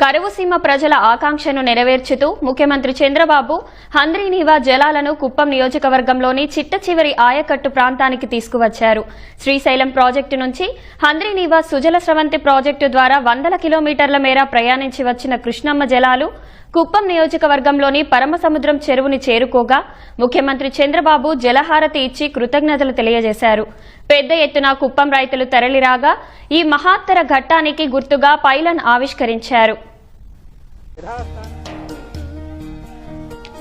కరువు సీమ ప్రజల ఆకాంక్షను నెరవేర్చుతూ ముఖ్యమంత్రి చంద్రబాబు హంద్రీనీవా జలాలను కుప్పం నియోజకవర్గంలోని చిట్ట చివరి ఆయకట్టు ప్రాంతానికి తీసుకువచ్చారు. శ్రీశైలం ప్రాజెక్టు నుంచి హంద్రీనీవా సుజల స్రవంతి ప్రాజెక్టు ద్వారా వందల కిలోమీటర్ల మేర ప్రయాణించి వచ్చిన కృష్ణమ్మ జలాలు కుప్పం నియోజకవర్గంలోని పరమసముద్రం చెరువుని చేరుకోగా ముఖ్యమంత్రి చంద్రబాబు జలహారతి ఇచ్చి కృతజ్ఞతలు తెలియజేశారు. పెద్ద ఎత్తున కుప్పం రైతులు తరలిరాగా ఈ మహాత్తర ఘట్టానికి గుర్తుగా పైలన్ ఆవిష్కరించారు.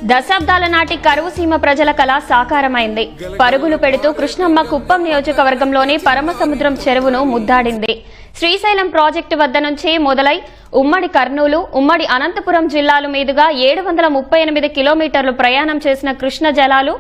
దశాబ్దాల నాటి కరువు సీమ ప్రజల కళ సాకారమైంది. పరుగులు పెడుతూ కృష్ణమ్మ కుప్పం నియోజకవర్గంలోని పరమసముద్రం చెరువును ముద్దాడింది. శ్రీశైలం ప్రాజెక్టు వద్ద నుంచి మొదలై ఉమ్మడి కర్నూలు ఉమ్మడి అనంతపురం జిల్లాల మీదుగా ఏడు వందల ముప్పై ఎనిమిది కిలోమీటర్లు ప్రయాణం చేసిన కృష్ణ జలాలు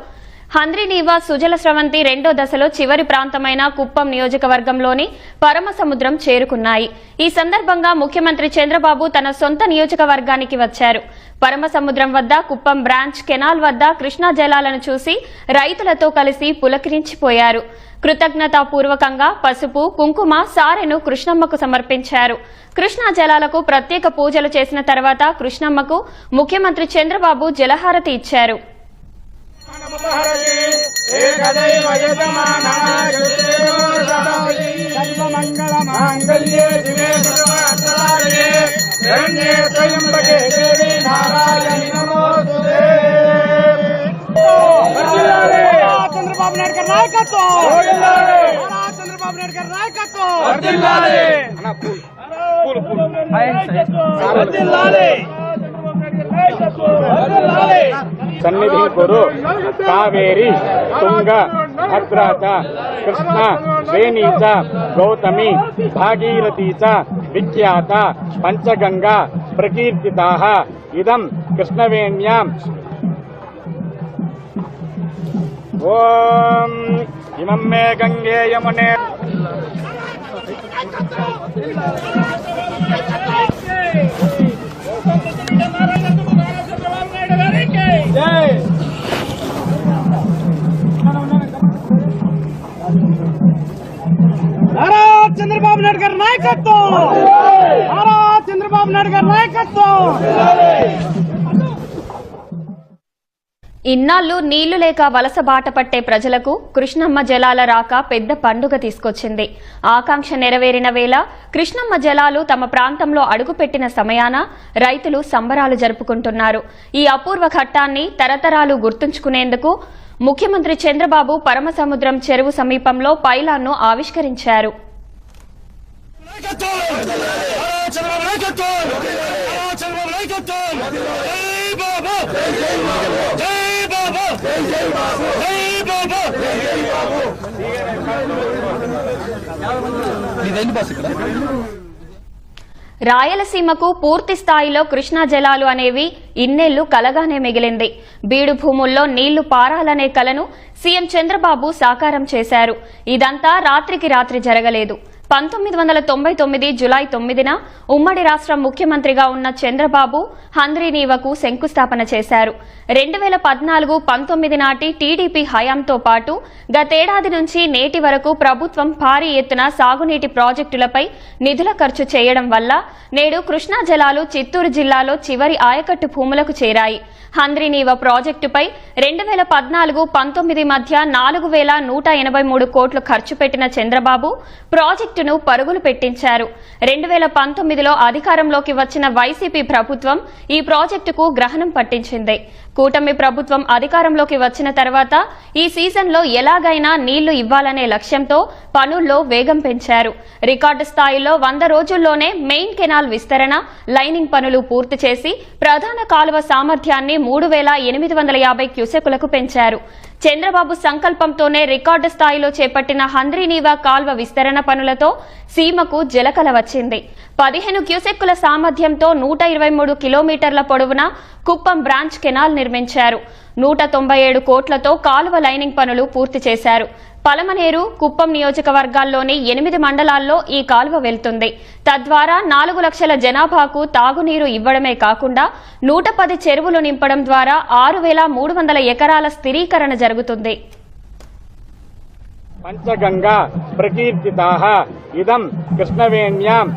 హంద్రీనీవా సుజల స్రవంతి రెండో దశలో చివరి ప్రాంతమైన కుప్పం నియోజకవర్గంలోని పరమసముద్రం చేరుకున్నాయి. ఈ సందర్భంగా ముఖ్యమంత్రి చంద్రబాబు తన సొంత నియోజకవర్గానికి వచ్చారు. పరమసముద్రం వద్ద కుప్పం బ్రాంచ్ కెనాల్ వద్ద కృష్ణా జలాలను చూసి రైతులతో కలిసి పులకరించిపోయారు. కృతజ్ఞతాపూర్వకంగా పసుపు కుంకుమ సారెను కృష్ణమ్మకు సమర్పించారు. కృష్ణా జలాలకు ప్రత్యేక పూజలు చేసిన తర్వాత కృష్ణమ్మకు ముఖ్యమంత్రి చంద్రబాబు జలహారతి ఇచ్చారు. सर्वमङ्गलमाङ्गल्ये शिवे सर्वार्थसाधिके शरण्ये त्र्यम्बके देवी नारायणि नमोस्तुते చంద్రబాబు నాయుడు గారి నాయకత్వం నారా చంద్రబాబు నాయుడు గారి నాయకత్వం వర్ధిల్లాలి పూలు పూలు వర్ధిల్లాలి వర్ధిల్లాలి సన్నిధి కురు కావేరి తుంగ భద్రాచ కృష్ణ శ్రేణీచ గౌతమి భాగీరథీచ విఖ్యాత పంచగంగా ప్రకీర్తితా ఇదం కృష్ణవేణ్యాం. ఓం ఇమం మే గంగే యమునే. నాయుడు గారి నాయకత్వం! నారా చంద్రబాబు నాయుడు గారి నాయకత్వం! ఇన్నాళ్ళు నీళ్ళు లేక వలస బాట పట్టే ప్రజలకు కృష్ణమ్మ జలాల రాక పెద్ద పండుగ తీసుకొచ్చింది. ఆకాంక్ష నెరవేరిన వేళ కృష్ణమ్మ జలాలు తమ ప్రాంతంలో అడుగుపెట్టిన సమయాన రైతులు సంబరాలు జరుపుకుంటున్నారు. ఈ అపూర్వ ఘట్టాన్ని తరతరాలు గుర్తుంచుకునేందుకు ముఖ్యమంత్రి చంద్రబాబు పరమసముద్రం చెరువు సమీపంలో పైలాన్ను ఆవిష్కరించారు చంద్రబాబు నాయకత్వం చంద్రబాబు నాయకత్వం జై బాబా జై బాబా జై బాబా రాయలసీమకు పూర్తి స్థాయిలో కృష్ణా జలాలు అనేవి ఇన్నేళ్ళు కలగానే మిగిలింది. బీడు భూముల్లో నీళ్ళు పారాలనే కలను సీఎం చంద్రబాబు సాకారం చేశారు. ఇదంతా రాత్రికి రాత్రి జరగలేదు. పంతొమ్మిది వందల తొంభై తొమ్మిది జులై తొమ్మిదిన ఉమ్మడి రాష్ట్రం ముఖ్యమంత్రిగా ఉన్న చంద్రబాబు హంద్రీనీవకు శంకుస్థాపన చేశారు. రెండు వేల పద్నాలుగు పంతొమ్మిది నాటి టీడీపీ హయాంతో పాటు గతేడాది నుంచి నేటి వరకు ప్రభుత్వం భారీ ఎత్తున సాగునీటి ప్రాజెక్టులపై నిధుల ఖర్చు చేయడం వల్ల నేడు కృష్ణా జలాలు చిత్తూరు జిల్లాలో చివరి ఆయకట్టు భూములకు చేరాయి. హంద్రీనీవ ప్రాజెక్టుపై రెండు వేల పద్నాలుగు పంతొమ్మిది మధ్య నాలుగు వేల నూట ఎనభై మూడు కోట్లు ఖర్చు పెట్టిన చంద్రబాబు ప్రాజెక్టును పరుగులు పెట్టించారు. రెండు వేల పంతొమ్మిదిలో అధికారంలోకి వచ్చిన వైసీపీ ప్రభుత్వం ఈ ప్రాజెక్టుకు గ్రహణం పట్టించింది. కూటమి ప్రభుత్వం అధికారంలోకి వచ్చిన తర్వాత ఈ సీజన్లో ఎలాగైనా నీళ్ళు ఇవ్వాలనే లక్ష్యంతో పనుల్లో వేగం పెంచారు. రికార్డు స్థాయిలో వంద రోజుల్లోనే మెయిన్ కెనాల్ విస్తరణ లైనింగ్ పనులు పూర్తి చేసి ప్రధాన కాలువ సామర్థ్యాన్ని మూడు వేల ఎనిమిది వందల యాభై క్యూసెకులకు పెంచారు. చంద్రబాబు సంకల్పంతోనే రికార్డు స్థాయిలో చేపట్టిన హంద్రీనీవా కాల్వ విస్తరణ పనులతో సీమకు జలకల వచ్చింది. పదిహేను క్యూసెక్కుల సామర్థ్యంతో నూట ఇరవై మూడు కిలోమీటర్ల పొడవున కుప్పం బ్రాంచ్ కెనాల్ నిర్మించారు. నూట తొంభై ఏడు కోట్లతో కాలువ లైనింగ్ పనులు పూర్తి చేశారు. పలమనేరు కుప్పం నియోజకవర్గాల్లోని ఎనిమిది మండలాల్లో ఈ కాలువ వెళ్తుంది. తద్వారా నాలుగు లక్షల జనాభాకు తాగునీరు ఇవ్వడమే కాకుండా నూట పది చెరువులు నింపడం ద్వారా ఆరు వేల మూడు వందల ఎకరాల స్థిరీకరణ జరుగుతుంది. పంచగంగా ప్రకీర్తిత ఇదం కృష్ణవేణ్యాం.